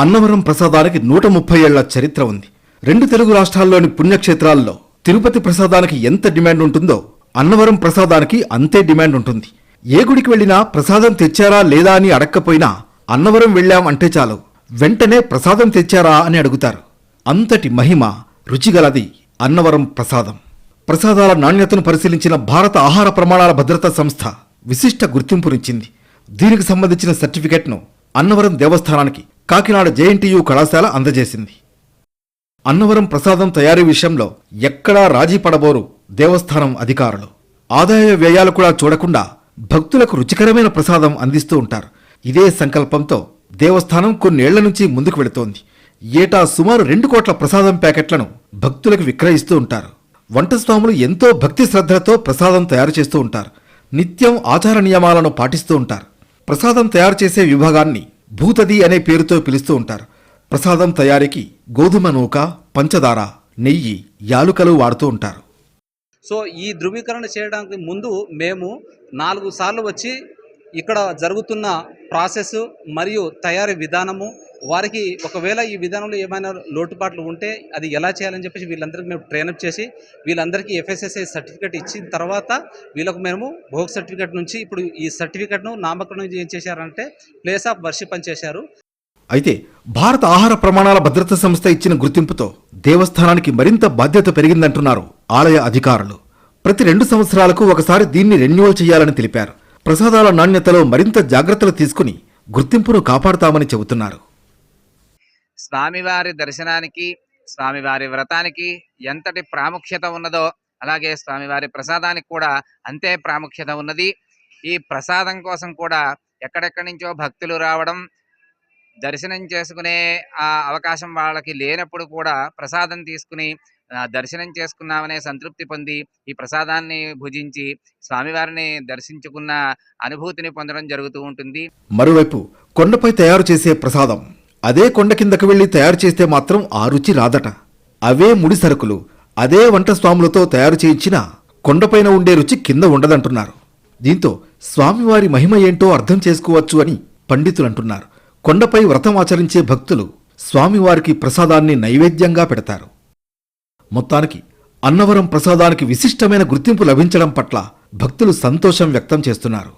అన్నవరం ప్రసాదానికి నూట ముప్పై ఏళ్ళ చరిత్ర ఉంది. రెండు తెలుగు రాష్ట్రాల్లోని పుణ్యక్షేత్రాల్లో తిరుపతి ప్రసాదానికి ఎంత డిమాండ్ ఉంటుందో అన్నవరం ప్రసాదానికి అంతే డిమాండ్ ఉంటుంది. ఏ గుడికి వెళ్ళినా ప్రసాదం తెచ్చారా లేదా అని అడక్కపోయినా అన్నవరం వెళ్ళాం అంటే చాలు. వెంటనే ప్రసాదం తెచ్చారా అని అడుగుతారు. అంతటి మహిమ రుచిగలది అన్నవరం ప్రసాదం. ప్రసాదాల నాణ్యతను పరిశీలించిన భారత ఆహార ప్రమాణాల భద్రతా సంస్థ విశిష్ట గుర్తింపునిచ్చింది. దీనికి సంబంధించిన సర్టిఫికెట్ను అన్నవరం దేవస్థానానికి కాకినాడ జేఎన్టీయు కళాశాల అందజేసింది. అన్నవరం ప్రసాదం తయారీ విషయంలో ఎక్కడా రాజీ పడబోరు దేవస్థానం అధికారులు. ఆదాయ వ్యయాలు కూడా చూడకుండా భక్తులకు రుచికరమైన ప్రసాదం అందిస్తూ ఉంటారు. ఇదే సంకల్పంతో దేవస్థానం కొన్నేళ్ళ నుంచి ముందుకు వెళుతోంది. ఏటా సుమారు రెండు కోట్ల ప్రసాదం ప్యాకెట్లను భక్తులకు విక్రయిస్తూ ఉంటారు. వంట స్వాములు ఎంతో భక్తి శ్రద్ధలతో ప్రసాదం తయారు చేస్తూ ఉంటారు. నిత్యం ఆచార నియమాలను పాటిస్తూ ఉంటారు. ప్రసాదం తయారు చేసే విభాగాన్ని భూతది అనే పేరుతో పిలుస్తూ ఉంటారు. ప్రసాదం తయారీకి గోధుమ నూక పంచదార నెయ్యి యాలుకలు వాడుతూ ఉంటారు. సో ఈ ధృవీకరణ చేయడానికి ముందు మేము నాలుగు సార్లు వచ్చి ఇక్కడ జరుగుతున్న ప్రాసెస్ మరియు తయారీ విధానము వారికి ఒకవేళ ఈ విధానంలో ఏమైనా లోటుపాట్లు ఉంటే అది ఎలా చేయాలని చెప్పేసి వీళ్ళందరికీ మేము ట్రైనప్ చేసి వీళ్ళందరికీ ఎఫ్ఎస్ఎస్ఐ సర్టిఫికేట్ ఇచ్చిన తర్వాత వీళ్ళకు మేము భోగ సర్టిఫికేట్ నుంచి ఇప్పుడు ఈ సర్టిఫికేట్ను నామకరణం ఏం చేశారంటే ప్లేస్ ఆఫ్ వర్షిప్ అని చేశారు. అయితే భారత ఆహార ప్రమాణాల భద్రతా సంస్థ ఇచ్చిన గుర్తింపుతో దేవస్థానానికి మరింత బాధ్యత పెరిగిందంటున్నారు ఆలయ అధికారులు. ప్రతి రెండు సంవత్సరాలకు ఒకసారి దీన్ని రెన్యువల్ చేయాలని తెలిపారు. ప్రసాదాల నాణ్యతలో మరింత జాగ్రత్తలు తీసుకుని గుర్తింపును కాపాడుతామని చెబుతున్నారు. స్వామివారి దర్శనానికి స్వామివారి వ్రతానికి ఎంతటి ప్రాముఖ్యత ఉన్నదో అలాగే స్వామివారి ప్రసాదానికి కూడా అంతే ప్రాముఖ్యత ఉన్నది. ఈ ప్రసాదం కోసం కూడా ఎక్కడెక్కడి నుంచో భక్తులు రావడం దర్శనం చేసుకునే ఆ అవకాశం వాళ్ళకి లేనప్పుడు కూడా ప్రసాదం తీసుకుని దర్శనం చేసుకున్నామనే సంతృప్తి పొంది ఈ ప్రసాదాన్ని భుజించి స్వామివారిని దర్శించుకున్న అనుభూతిని పొందడం జరుగుతూ ఉంటుంది. మరోవైపు కొండపై తయారు చేసే ప్రసాదం అదే కొండ కిందకు వెళ్ళి తయారు చేస్తే మాత్రం ఆ రుచి రాదట. అవే ముడి సరుకులు. అదే వంట స్వాములతో తయారు చేయించిన కొండపైన ఉండే రుచి కింద ఉండదంటున్నారు. దీంతో స్వామివారి మహిమ ఏంటో అర్థం చేసుకోవచ్చు అని పండితులు అంటున్నారు కొండపై వ్రతం ఆచరించే భక్తులు స్వామివారికి ప్రసాదాన్ని నైవేద్యంగా పెడతారు. మొత్తానికి అన్నవరం ప్రసాదానికి విశిష్టమైన గుర్తింపు లభించడం పట్ల భక్తులు సంతోషం వ్యక్తం చేస్తున్నారు.